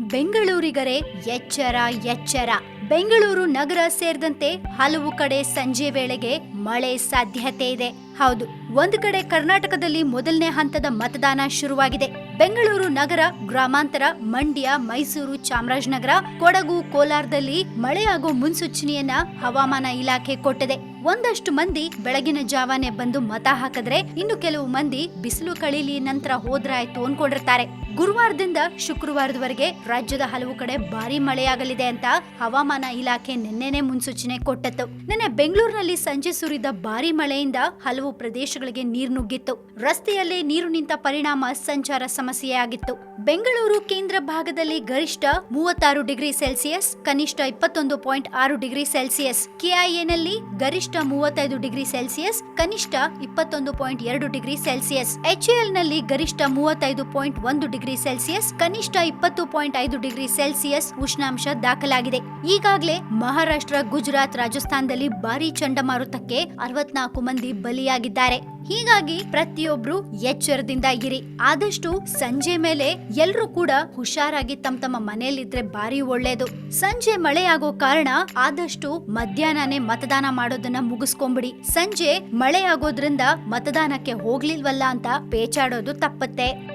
ಬೆಂಗಳೂರಿಗರೇ ಎಚ್ಚರ ಎಚ್ಚರ. ಬೆಂಗಳೂರು ನಗರ ಸೇರಿದಂತೆ ಹಲವು ಕಡೆ ಸಂಜೆ ವೇಳೆಗೆ ಮಳೆ ಸಾಧ್ಯತೆ ಇದೆ. ಹೌದು, ಒಂದು ಕಡೆ ಕರ್ನಾಟಕದಲ್ಲಿ ಮೊದಲನೇ ಹಂತದ ಮತದಾನ ಶುರುವಾಗಿದೆ. ಬೆಂಗಳೂರು ನಗರ, ಗ್ರಾಮಾಂತರ, ಮಂಡ್ಯ, ಮೈಸೂರು, ಚಾಮರಾಜನಗರ, ಕೊಡಗು, ಕೋಲಾರದಲ್ಲಿ ಮಳೆಯಾಗೋ ಮುನ್ಸೂಚನೆಯನ್ನ ಹವಾಮಾನ ಇಲಾಖೆ ಕೊಟ್ಟಿದೆ. ಒಂದಷ್ಟು ಮಂದಿ ಬೆಳಗಿನ ಜಾವಾನೆ ಬಂದು ಮತ ಹಾಕಿದ್ರೆ ಇನ್ನು ಕೆಲವು ಮಂದಿ ಬಿಸಿಲು ಕಳೀಲಿ ನಂತರ ಹೋದ್ರಾಯ್ತು ಅನ್ಕೊಂಡಿರ್ತಾರೆ ಗುರುವಾರದಿಂದ ಶುಕ್ರವಾರದವರೆಗೆ ರಾಜ್ಯದ ಹಲವು ಕಡೆ ಭಾರಿ ಮಳೆಯಾಗಲಿದೆ ಅಂತ ಹವಾಮಾನ ಇಲಾಖೆ ನಿನ್ನೆನೆ ಮುನ್ಸೂಚನೆ ಕೊಟ್ಟಿತ್ತು. ನಿನ್ನೆ ಬೆಂಗಳೂರಿನಲ್ಲಿ ಸಂಜೆ ಸುರಿದ ಭಾರಿ ಮಳೆಯಿಂದ ಹಲವು ಪ್ರದೇಶಗಳಿಗೆ ನೀರು ನುಗ್ಗಿತ್ತು. ರಸ್ತೆಯಲ್ಲಿ ನೀರು ನಿಂತ ಪರಿಣಾಮ ಸಂಚಾರ ಸಮಸ್ಯೆಯಾಗಿತ್ತು. ಬೆಂಗಳೂರು ಕೇಂದ್ರ ಭಾಗದಲ್ಲಿ ಗರಿಷ್ಠ ಮೂವತ್ತಾರು ಡಿಗ್ರಿ ಸೆಲ್ಸಿಯಸ್, ಕನಿಷ್ಠ ಇಪ್ಪತ್ತೊಂದು ಪಾಯಿಂಟ್ ಆರು ಡಿಗ್ರಿ ಸೆಲ್ಸಿಯಸ್. ಕೆಐಎನಲ್ಲಿ ಗರಿಷ್ಠ ಮೂವತ್ತೈದು ಡಿಗ್ರಿ ಸೆಲ್ಸಿಯಸ್, ಕನಿಷ್ಠ ಇಪ್ಪತ್ತೊಂದು ಪಾಯಿಂಟ್ ಎರಡು ಡಿಗ್ರಿ ಸೆಲ್ಸಿಯಸ್. ಎಚ್ಎಲ್ನಲ್ಲಿ ಗರಿಷ್ಠ ಮೂವತ್ತೈದು ಪಾಯಿಂಟ್ ಒಂದು ಡಿಗ್ರಿ ಸೆಲ್ಸಿಯಸ್, ಕನಿಷ್ಠ ಇಪ್ಪತ್ತು ಪಾಯಿಂಟ್ ಐದು ಡಿಗ್ರಿ ಸೆಲ್ಸಿಯಸ್ ಉಷ್ಣಾಂಶ ದಾಖಲಾಗಿದೆ. ಈಗಾಗಲೇ ಮಹಾರಾಷ್ಟ್ರ, ಗುಜರಾತ್, ರಾಜಸ್ಥಾನದಲ್ಲಿ ಭಾರಿ ಚಂಡಮಾರುತಕ್ಕೆ ಅರವತ್ನಾಲ್ಕು ಮಂದಿ ಬಲಿಯಾಗಿದ್ದಾರೆ ಹೀಗಾಗಿ ಪ್ರತಿಯೊಬ್ರು ಎಚ್ಚರದಿಂದ ಇರಿ. ಆದಷ್ಟು ಸಂಜೆ ಮೇಲೆ ಎಲ್ರೂ ಕೂಡ ಹುಷಾರಾಗಿ ತಮ್ಮ ತಮ್ಮ ಮನೆಯಲ್ಲಿದ್ರೆ ಬಾರಿ ಒಳ್ಳೇದು. ಸಂಜೆ ಮಳೆಯಾಗೋ ಕಾರಣ ಆದಷ್ಟು ಮಧ್ಯಾಹ್ನನೇ ಮತದಾನ ಮಾಡೋದನ್ನ ಮುಗಿಸ್ಕೊಂಬಿಡಿ. ಸಂಜೆ ಮಳೆ ಆಗೋದ್ರಿಂದ ಮತದಾನಕ್ಕೆ ಹೋಗ್ಲಿಲ್ವಲ್ಲ ಅಂತ ಪೇಚಾಡೋದು ತಪ್ಪತ್ತೆ.